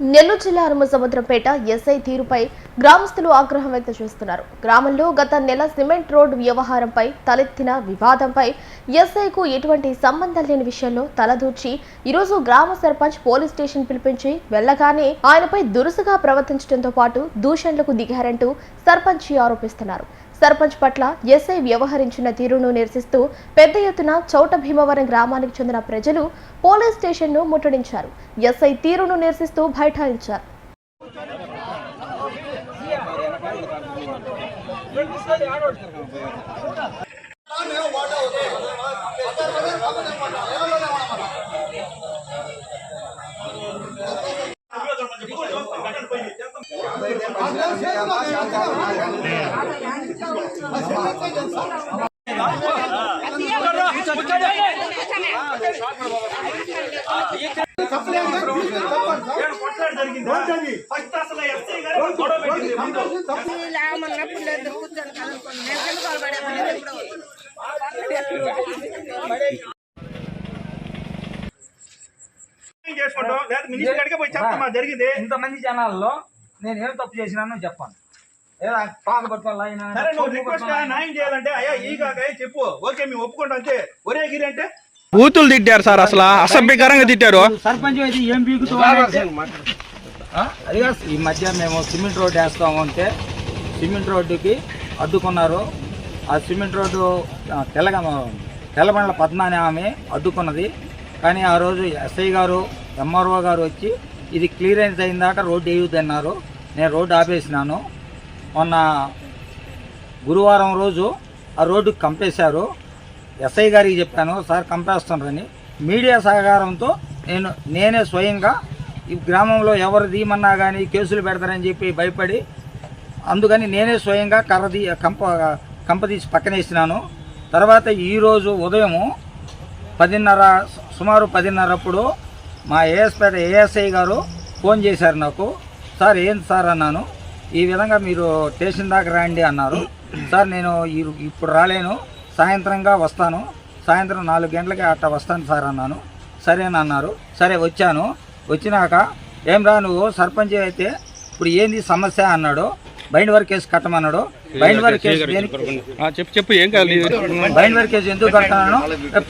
నెల్లూరు జిల్లా సముద్రంపేట ఎస్ఐ తీరుపై గ్రామస్తులు ఆగ్రహం వ్యక్తం చేస్తున్నారు. గ్రామంలో గత నెల సిమెంట్ రోడ్డు వ్యవహారంపై తలెత్తిన వివాదంపై ఎస్ఐకు ఎటువంటి సంబంధం లేని విషయంలో తలదూర్చి ఈరోజు గ్రామ సర్పంచ్ పోలీస్ స్టేషన్ పిలిపించి వెళ్ళగానే ఆయనపై దురుసుగా ప్రవర్తించడంతో పాటు దూషణలకు దిగారంటూ సర్పంచ్ ఆరోపిస్తున్నారు. సర్పంచ్ పట్ల ఎస్ఐ వ్యవహరించిన తీరును నిరసిస్తూ పెద్ద ఎత్తున చౌట భీమవరం గ్రామానికి చెందిన ప్రజలు పోలీస్ స్టేషన్ను ముట్టడించారు. ఎస్ఐ తీరును నిరసిస్తూ బైఠాయించారు. జరిగింది అసలు ఎస్ఐ గారు గొడవ పెట్టింది ముందు. లేమన్నప్పుడు లేదు కూర్చొని కలుపుకొని నేను కింద పడబడే ఇప్పుడు ఏం చేసుకుంటాం లేదా మినిస్టర్ గారికి పోయి చెప్తామా జరిగింది ఇంతమంది జనాల్లో నేను ఏం తప్పు చేసినానో చెప్పాను. ఏదో పాక పట్టుకోవాలి ఆయన సరే నువ్వు రిక్వెస్ట్ న్యాయం చేయాలంటే అయ్యా ఈ కాక చెప్పు. ఓకే మేము ఒప్పుకుంటాం అంతే. ఒరే గిరి అంటే? బూతులు తిట్టారు సార్ అసలు అసభ్యకరంగా తిట్టారు. సర్పంచ్ అయితే ఏం ఆ? అది ఈ మధ్య మేము సిమెంట్ రోడ్ వేస్తాము అంటే సిమెంట్ రోడ్డుకి అడ్డుకున్నారు. ఆ సిమెంట్ రోడ్డు తెల్లగ తెలగ తెల్లబండ్ల పద్మ అనే ఆమె అడ్డుకున్నది. కానీ ఆ రోజు ఎస్ఐ గారు ఎంఆర్ఓ గారు వచ్చి ఇది క్లియరెన్స్ అయిన దాకా రోడ్డు వేయొద్దు అన్నారు. నేను రోడ్డు ఆపేసినాను. మొన్న గురువారం రోజు ఆ రోడ్డు కంపేశారు. ఎస్ఐ గారికి చెప్పాను సార్ కంపేస్తున్నారని మీడియా సహకారంతో నేను నేనే స్వయంగా ఈ గ్రామంలో ఎవరు దీమన్నా కానీ కేసులు పెడతారని చెప్పి భయపడి అందుకని నేనే స్వయంగా కర్ర తీ కంప కంప తీసి పక్కనేసినాను తర్వాత ఈరోజు ఉదయము పదిన్నర సుమారు పదిన్నరప్పుడు మా ఏఎస్పేట ఏఎస్ఐ గారు ఫోన్ చేశారు నాకు. సార్ ఏంటి సార్? అన్నాను. ఈ విధంగా మీరు స్టేషన్ దాకా రండి అన్నారు. సార్ నేను ఇప్పుడు రాలేను. సాయంత్రంగా వస్తాను. సాయంత్రం నాలుగు గంటలకి అట్లా వస్తాను సార్ అన్నాను. సరేనన్నారు సరే వచ్చాను. వచ్చినాక ఏం రా నువ్వు సర్పంచ్ అయితే ఇప్పుడు ఏంది సమస్య? అన్నాడు. బైండ్ వర్క్ కేసు కట్టమన్నాడు. బైండ్ వర్క్ కేసు చెప్పు చెప్పు ఏం కాదు బైండ్ వర్క్ కేసు ఎందుకు కడతాను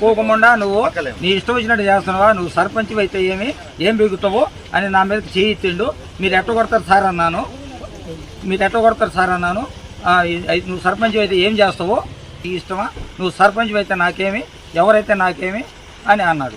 పోకుండా నువ్వు నీ ఇష్టం వచ్చినట్టు చేస్తున్నావా? నువ్వు సర్పంచ్ అయితే ఏమి? ఏం బిగుతావో అని నా మీద చేయి తిండు మీరు ఎట్ట కొడతారు సార్ అన్నాను. మీరు ఎట్ట కొడతారు సార్ అన్నాను. "ఆ, ఇది- ఇది నువ్వు సర్పంచ్ అయితే ఏం చేస్తావో? ఈ ఇష్టమా? నువ్వు సర్పంచ్ అయితే నాకేమి? ఎవరైతే నాకేమి? అని అన్నాడు.